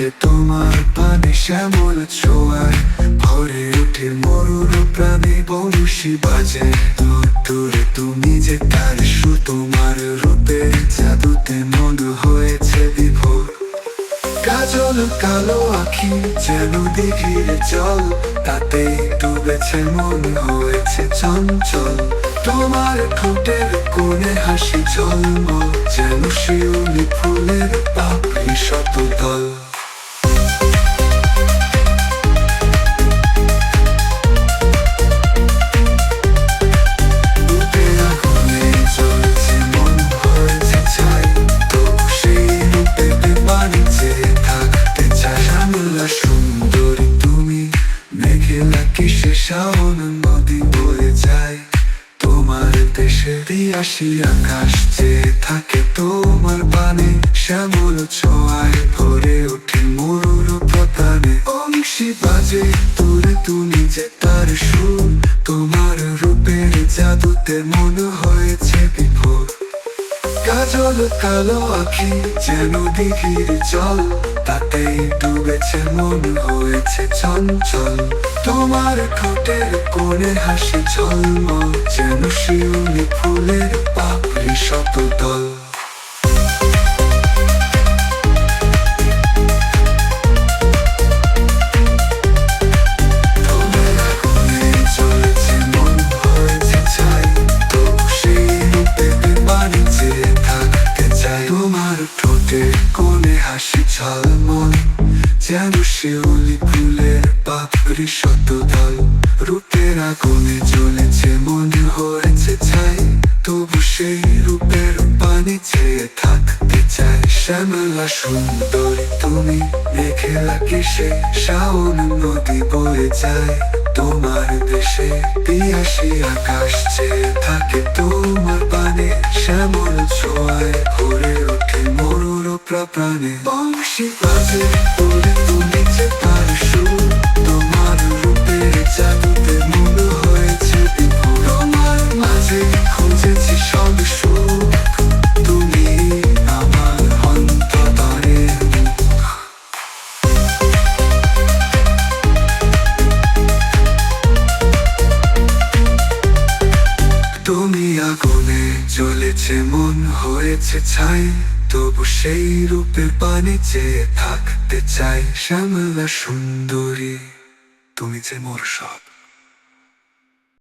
থাকে তোমার পানে শ্যামল ছোঁয়ায়, ভরে উঠে মরুর প্রাণী বংশী বাজে। তুমি যে তার সু, তোমার রূপে জাদুতে মন হয়েছে। আখি যেন দিঘির চল তাতে ডুবেছে মন, হয়েছে চঞ্চল। তোমার ঠোঁটের কোণে হাসি জন্ম যেন শিউলি ফুলের পাপড়ি শত শাওন নদী বয়ে যায়। তোমার দেশে দিয়াসি আকাশ যে থাকে তোমার পানে। শ্যামল ছোঁয়ায় ভরে ওঠে মরুর প্রতানে অংশী বাজে তুলে তুমি যে তার সুর। তোমার রূপের জাদুতে মন হয়েছে বিভোর। কাজল কালো আখি যেন দিঘির জল, তাতেই ডুবেছে মন, হয়েছে চঞ্চল। তোমার ঠোঁটের কোণে হাসি ঝলমল, যেন শিউলি ফুলের পাপড়ি শত কোণে হাসি ঝলমল যেন শিউলি ফুলের পাপড়ি শত দল। রূপের আগুনে জ্বলেছে, মন হয়েছে ছাই। তবু সেই রূপের পানি চেয়ে থাকতে চাই। শ্যামলা সুন্দরী, তুমি মেঘেলা কিসে শাওন নদী বয়ে যায়। তোমার দেশে পিয়াসি আকাশ চেয়ে থাকে, তোমার পানে শ্যামল ছোঁয়ায় মরুর প্রাণে। বংশী বাজে তোরে তুমি যে তার সুর, তোমার রূপের জাদুতে মন হয়েছে বিভোর তোমার সব সুখ, তুমি আমার অন্তরে তুমি আগুনে জ্বলেছে, মন হয়েছে ছাই। তবু সেই রূপে পানি চেয়ে থাকতে চাই শ্যামলা সুন্দরী। তুমি যে মোর সব